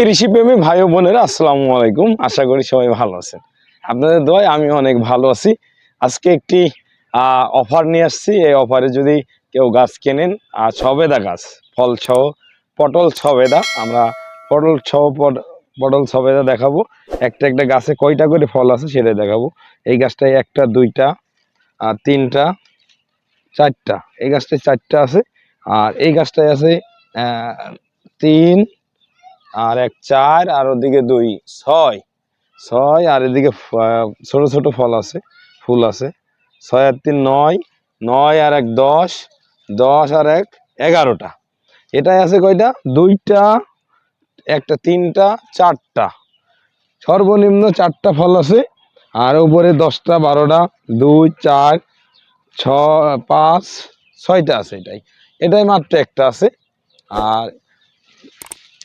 কৃষিপ্রেমী ভাই বোনেরা, আসসালামু আলাইকুম। আশা করি সবাই ভালো আছেন। আপনাদের দোয়ায় আমি অনেক ভালো আছি। আজকে একটি অফার নিয়ে আসছি। এই অফারে যদি কেউ গাছ কেনেন আর ছবেদা গাছ, ফল সহ, পটল ছবেদা আমরা পটল পট- পটল ছবেদা দেখাবো। একটা একটা গাছে কয়টা করে ফল আছে সেটা দেখাবো। এই গাছটায় একটা, দুইটা আর তিনটা, চারটা। এই গাছটায় চারটা আছে। আর এই গাছটায় আছে তিন আর এক চার, আর ওদিকে দুই, ছয়। ছয়, আর এদিকে ছোট ছোট ফল আছে, ফুল আছে। ছয় আর তিন, নয়। নয় আর এক, দশ। দশ আর এক, এগারোটা। এটাই আছে কয়টা? দুইটা, একটা তিনটা, চারটা। সর্বনিম্ন চারটা ফল আছে। আর উপরে দশটা, বারোটা, দুই, চার, ছ, পাঁচ, ছয়টা আছে এটাই। এটাই মাত্র একটা আছে। আর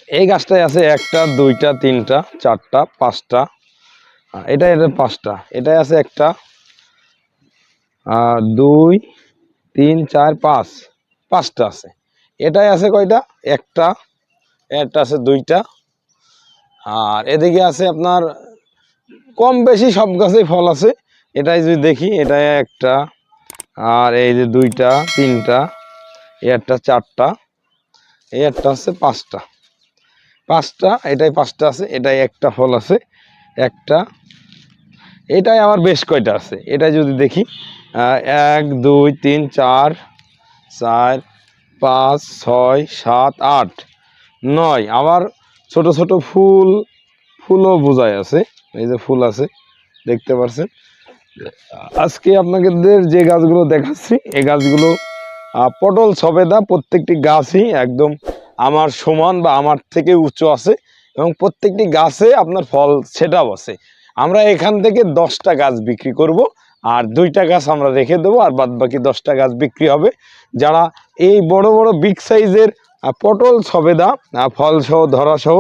এই গাছটায় আছে একটা, দুইটা, তিনটা, চারটা, পাঁচটা। এটা এটা পাঁচটা। এটাই আছে একটা দুই, তিন, চার, পাঁচ। পাঁচটা আছে। এটাই আছে কয়টা? একটা একটা আছে দুইটা। আর এদিকে আছে আপনার, কম বেশি সব গাছেই ফল আছে। এটাই যদি দেখি, এটাই একটা, আর এই যে দুইটা, তিনটা, এই একটা চারটা, এই একটা হচ্ছে পাঁচটা। পাঁচটা, এটাই পাঁচটা আছে, এটাই একটা ফল আছে, একটা। এটাই আমার বেশ কয়টা আছে, এটা যদি দেখি এক, দুই, তিন, চার চার, পাঁচ, ছয়, সাত, আট, নয়। আবার ছোট ছোট ফুল, ফুলও বোঝায় আছে, এই যে ফুল আছে, দেখতে পাচ্ছেন আজকে আপনাদের যে গাছগুলো দেখাচ্ছি, এই গাছগুলো পটল সবেদা, প্রত্যেকটি গাছই একদম আমার সমান বা আমার থেকে উঁচু আছে এবং প্রত্যেকটি গাছে আপনার ফল সেটাও আছে। আমরা এখান থেকে দশটা গাছ বিক্রি করব আর দুইটা গাছ আমরা রেখে দেবো আর বাদ বাকি দশটা গাছ বিক্রি হবে। যারা এই বড় বড় বিগ সাইজের পটল সবেদা আহ, ফল সহ ধরা সহ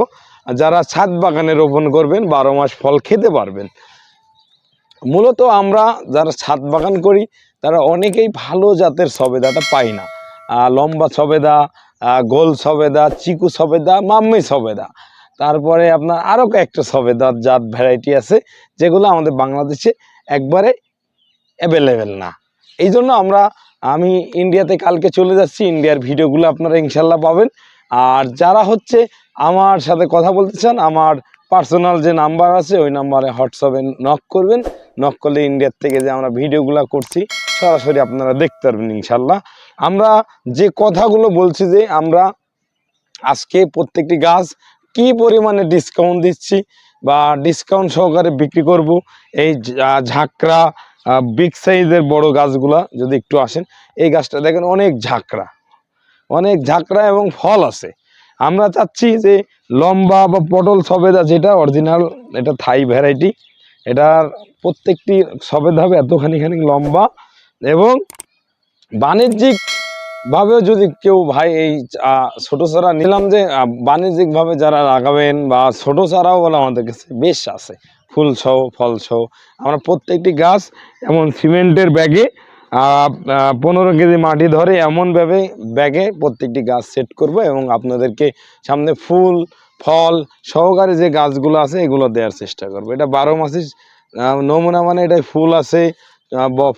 যারা ছাদ বাগানে রোপণ করবেন বারো মাস ফল খেতে পারবেন। মূলত আমরা যারা ছাদ বাগান করি তারা অনেকেই ভালো জাতের সবেদাটা পাই না। লম্বা আহ, গোল সবেদা, চিকু সবেদা, মাম্মি সবেদা। তারপরে আপনার আরও কয়েকটা সবেদার জাত ভ্যারাইটি আছে, যেগুলো আমাদের বাংলাদেশে একবারে অ্যাভেলেবেল না। এই জন্য আমরা, আমি ইন্ডিয়াতে কালকে চলে যাচ্ছি ইন্ডিয়ার ভিডিওগুলো আপনারা ইনশাল্লাহ পাবেন। আর যারা হচ্ছে আমার সাথে কথা বলতে চান, আমার পার্সোনাল যে নাম্বার আছে, ওই নাম্বারে হোয়াটসঅ্যাপে নক করবেন। নক করলে ইন্ডিয়ার থেকে যে আমরা ভিডিওগুলো করছি, সরাসরি আপনারা দেখতে পারবেন ইনশাল্লাহ। আমরা যে কথাগুলো বলছি যে আমরা আজকে প্রত্যেকটি গাছ কি পরিমাণে ডিসকাউন্ট দিচ্ছি বা ডিসকাউন্ট সহকারে বিক্রি করব, এই ঝাঁকড়া বিগ সাইজের বড় গাছগুলা যদি একটু আসেন, এই গাছটা দেখেন অনেক ঝাঁকড়া অনেক ঝাঁকড়া এবং ফল আছে। আমরা চাচ্ছি যে লম্বা বা পটল সবেদা যেটা অরিজিনাল এটা থাই ভ্যারাইটি এটার প্রত্যেকটি সবেদা হবে এতখানি খানি লম্বা এবং বাণিজ্যিক ভাবেও যদি কেউ ভাই এই ছোট চারা নিলাম যে বাণিজ্যিকভাবে যারা লাগাবেন বা ছোট চারাও বলে আমাদের কাছে বেশ আছে। ফুল সহ ফল সহ আমরা প্রত্যেকটি গাছ এমন সিমেন্টের ব্যাগে পনেরো কেজি মাটি ধরে এমন ভাবে ব্যাগে প্রত্যেকটি গাছ সেট করব এবং আপনাদেরকে সামনে ফুল, ফল সহকারে যে গাছগুলো আছে এগুলো দেওয়ার চেষ্টা করব। এটা বারো মাসে নমুনা মানে এটা ফুল আছে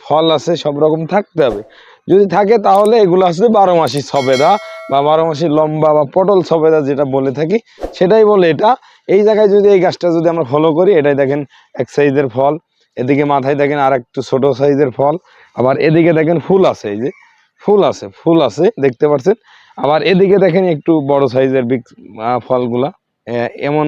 ফল আছে, সব রকম থাকতে হবে। যদি থাকে তাহলে এগুলো আসলে বারো মাসি সবেদা বা বারো মাসি লম্বা বা পটল সবেদা যেটা বলে থাকি, সেটাই বলে এটা। এই জায়গায় যদি এই গাছটা যদি আমরা ফলো করি, এটাই দেখেন এক সাইজের ফল। এদিকে মাথায় দেখেন আর একটু ছোট সাইজের ফল। আবার এদিকে দেখেন ফুল আছে, এই যে ফুল আছে ফুল আছে, দেখতে পাচ্ছেন? আবার এদিকে দেখেন একটু বড় সাইজের বিগ ফলগুলা। এমন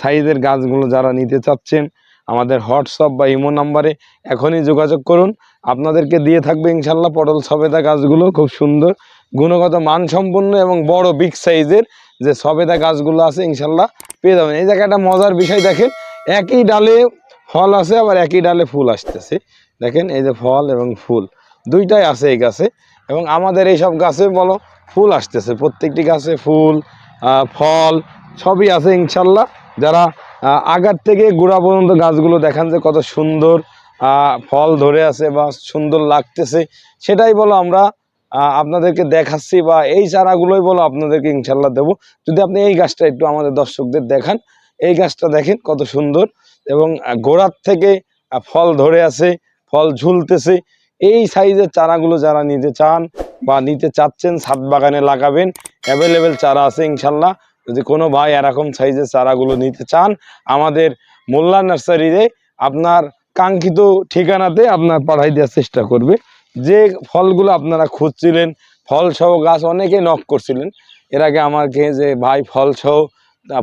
সাইজের গাছগুলো যারা নিতে চাচ্ছেন, আমাদের হোয়াটসঅ্যাপ বা ইমো নাম্বারে এখনই যোগাযোগ করুন। আপনাদেরকে দিয়ে থাকবে ইনশাল্লাহ পটল সবেদা গাছগুলো, খুব সুন্দর। গুণগত মানসম্পন্ন এবং বড় বিগ সাইজের যে সবেদা গাছগুলো আছে ইনশাল্লাহ পেয়ে যাবেন। এই জায়গাটা মজার বিষয় দেখেন, একই ডালে ফল আছে, আবার একই ডালে ফুল আসতেছে। দেখেন, এই যে ফল এবং ফুল, দুইটাই আছে এই গাছে। এবং আমাদের এই সব গাছে বলো, ফুল আসতেছে। প্রত্যেকটি গাছে ফুল ফল, সবই আছে ইনশাল্লাহ। যারা আগার থেকে গোড়া পর্যন্ত গাছগুলো দেখান যে কত সুন্দর ফল ধরে আছে বা সুন্দর লাগতেছে, সেটাই বলো আমরা আপনাদেরকে দেখাচ্ছি বা এই চারাগুলোই বলো আপনাদেরকে ইনশাল্লাহ দেবো। যদি আপনি এই গাছটা একটু আমাদের দর্শকদের দেখান, এই গাছটা দেখেন কত সুন্দর এবং গোড়ার থেকে ফল ধরে আছে, ফল ঝুলতেছে, এই সাইজের চারাগুলো যারা নিতে চান বা নিতে চাচ্ছেন, ছাদ বাগানে লাগাবেন অ্যাভেলেবেল চারা আছে ইনশাল্লাহ। যদি কোনো ভাই এরকম সাইজের চারাগুলো নিতে চান, আমাদের মোল্লা নার্সারিতে আপনার কাঙ্ক্ষিত ঠিকানাতে আপনার পাঠাই দেওয়ার চেষ্টা করবে। যে ফলগুলো আপনারা খুঁজছিলেন, ফল সহ গাছ অনেকে নক করছিলেন। এর আগে আমাকে যে, ভাই, ফল সহ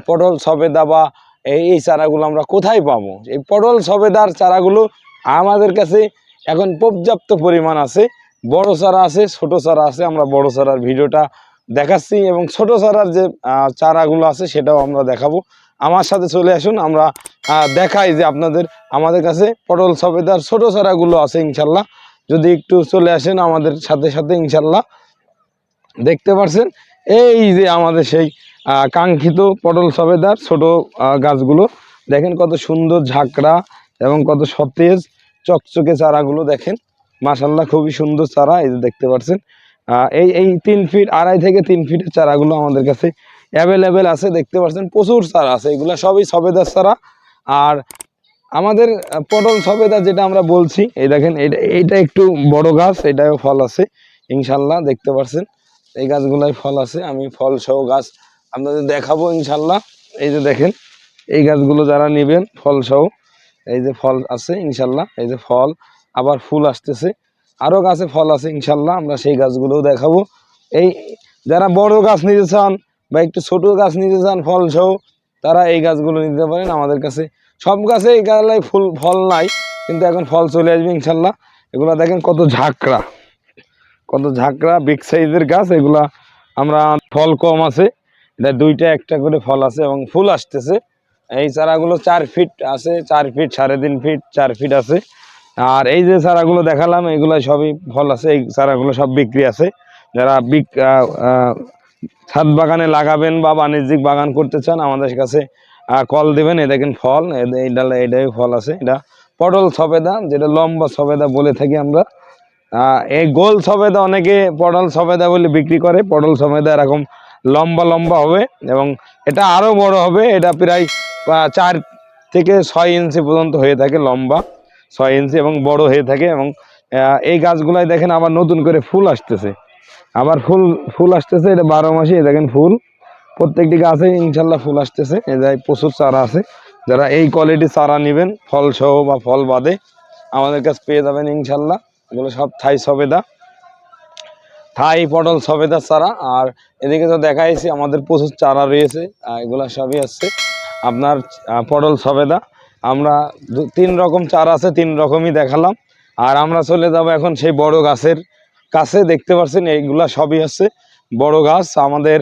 পটল সবেদা বা এই এই চারাগুলো আমরা কোথায় পাবো? এই পটল সবেদার চারাগুলো আমাদের কাছে এখন পর্যাপ্ত পরিমাণ আছে। বড় চারা আছে, ছোট চারা আছে, আমরা বড় চারার ভিডিওটা দেখাচ্ছি এবং ছোট চারার যে চারাগুলো আছে সেটাও আমরা দেখাবো। আমার সাথে চলে আসুন, আমরা দেখাই যে আপনাদের, আমাদের কাছে পটল সবেদার ছোট চারাগুলো আছে ইনশাল্লাহ। যদি একটু চলে আসেন আমাদের সাথে সাথে ইনশাল্লাহ। দেখতে পারছেন, এই যে আমাদের সেই কাঙ্ক্ষিত পটল সবেদার ছোট গাছগুলো। দেখেন কত সুন্দর ঝাঁকড়া এবং কত সতেজ, চকচকে চারাগুলো দেখেন। মাসাল্লাহ খুবই সুন্দর চারা, এই যে দেখতে পাচ্ছেন এই এই তিন ফিট, আড়াই থেকে তিন ফিটের চারাগুলো আমাদের কাছে অ্যাভেলেবেল আছে, দেখতে পাচ্ছেন, প্রচুর চারা আছে, এগুলো সবই সবেদার চারা আর আমাদের পটল সবেদা যেটা আমরা বলছি, এই দেখেন, এটা এইটা একটু বড় গাছ, এটাও ফল আছে, ইনশাল্লাহ, দেখতে পাচ্ছেন, এই গাছগুলাই ফল আছে, আমি ফল সহ গাছ আপনাদের দেখাবো, ইনশাল্লাহ, এই যে দেখেন, এই গাছগুলো যারা নেবেন, ফল সহ, এই যে ফল আছে, ইনশাল্লাহ, এই যে ফল, আবার ফুল আসতেছে আরও গাছে ফল আছে, ইনশাল্লাহ, আমরা সেই গাছগুলোও দেখাবো, এই যারা বড় গাছ নিতে চান বা একটু ছোট গাছ নিতে চান, ফল সহ, তারা এই গাছগুলো নিতে পারেন আমাদের কাছে। সব গাছে এই গাছলাই ফুল, ফল নাই, কিন্তু এখন ফল চলে আসবে ইনশাল্লাহ। এগুলো দেখেন কত ঝাঁকড়া কত ঝাঁকড়া বিগ সাইজের গাছ, এগুলা আমরা ফল কম আছে। এটা দুইটা একটা করে ফল আছে এবং ফুল আসতেছে। এই চারাগুলো চার ফিট আছে, চার ফিট সাড়ে তিন ফিট চার ফিট আছে। আর এই যে চারাগুলো দেখালাম এগুলো সবই ফল আছে, এই চারাগুলো সব বিক্রি আছে। যারা বিক ছাদ বাগানে লাগাবেন বা বাণিজ্যিক বাগান করতে চান, আমাদের কাছে কল দেবেন। এই দেখেন ফল এ- ডালে এইটাই ফল আছে। এটা পটল সবেদা, যেটা লম্বা সবেদা বলে থাকি আমরা। এই গোল সবেদা অনেকে পটল সবেদা বলে বিক্রি করে। পটল সবেদা এরকম লম্বা লম্বা হবে এবং এটা আরও বড় হবে। এটা প্রায় চার থেকে ছয় ইঞ্চি পর্যন্ত হয়ে থাকে লম্বা, ছয় ইঞ্চি এবং বড় হয়ে থাকে এবং এই গাছগুলাই দেখেন আবার নতুন করে ফুল আসতেছে। আবার ফুল ফুল আসতেছে, এটা বারো মাসে দেখেন ফুল। প্রত্যেকটি গাছে ইনশাল্লাহ ফুল আসতেছে। যে প্রচুর চারা আছে। যারা এই কোয়ালিটির চারা নেবেন ফল সহ বা ফল বাদে, আমাদের কাছে পেয়ে যাবেন ইনশাল্লাহ। এগুলো সব থাই সবেদা। থাই পটল সবেদা চারা। আর এদিকে তো দেখাইছি, আমাদের প্রচুর চারা রয়েছে। এগুলা সবই আছে আপনার পটল সবেদা। আমরা তিন রকম চারা আছে, তিন রকমই দেখালাম। আর আমরা চলে যাব এখন সেই বড় গাছের কাছে দেখতে পাচ্ছেন এইগুলা সবই আছে বড় গাছ। আমাদের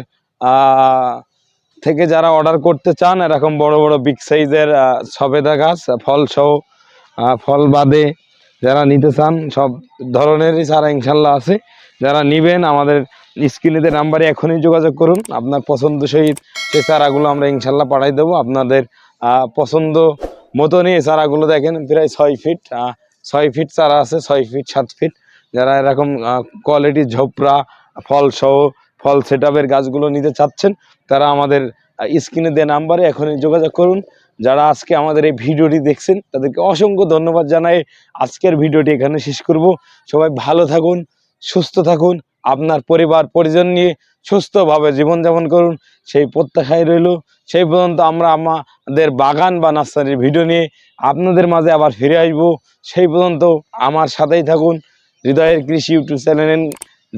থেকে যারা অর্ডার করতে চান এরকম বড় বড় বিগ সাইজের সবেদা গাছ আহ, ফল বাদে যারা নিতে চান সব ধরনেরই চারা ইনশাল্লাহ আছে। যারা নিবেন আমাদের স্ক্রিনেতে নাম্বারে এখনই যোগাযোগ করুন। আপনার পছন্দ সহিত সেই চারাগুলো আমরা ইনশাল্লাহ পাঠাই দেবো। আপনাদের পছন্দ মতনই এই চারাগুলো দেখেন প্রায় ছয় ফিট ছয় ফিট চারা আছে ছয় ফিট সাত ফিট যারা এরকম কোয়ালিটির ঝোপড়া ফলসহ ফল সেট গাছগুলো নিতে চাচ্ছেন, তারা আমাদের স্ক্রিনে দেওয়া নাম্বারে এখনই যোগাযোগ করুন। যারা আজকে আমাদের এই ভিডিওটি দেখছেন, তাদেরকে অসংখ্য ধন্যবাদ জানাই। আজকের ভিডিওটি এখানে শেষ করব। সবাই ভালো থাকুন, সুস্থ থাকুন, আপনার পরিবার, পরিজন নিয়ে সুস্থভাবে জীবনযাপন করুন। সেই প্রত্যাশায় রইল। সেই পর্যন্ত আমরা আমাদের বাগান বা নার্সারির ভিডিও নিয়ে আপনাদের মাঝে আবার ফিরে আসব। সেই পর্যন্ত আমার সাথেই থাকুন। হৃদয়ের কৃষি ইউটিউব চ্যানেলের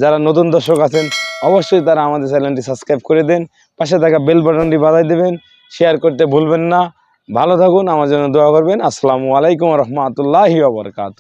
যারা নতুন দর্শক আছেন, অবশ্যই তারা আমাদের চ্যানেলটি সাবস্ক্রাইব করে দেন, পাশে থাকা বেল বাটনটি বাজাই দেবেন, শেয়ার করতে ভুলবেন না। ভালো থাকুন, আমার জন্য দোয়া করবেন। আসসালামু আলাইকুম রহমতুল্লাহি আবরকাত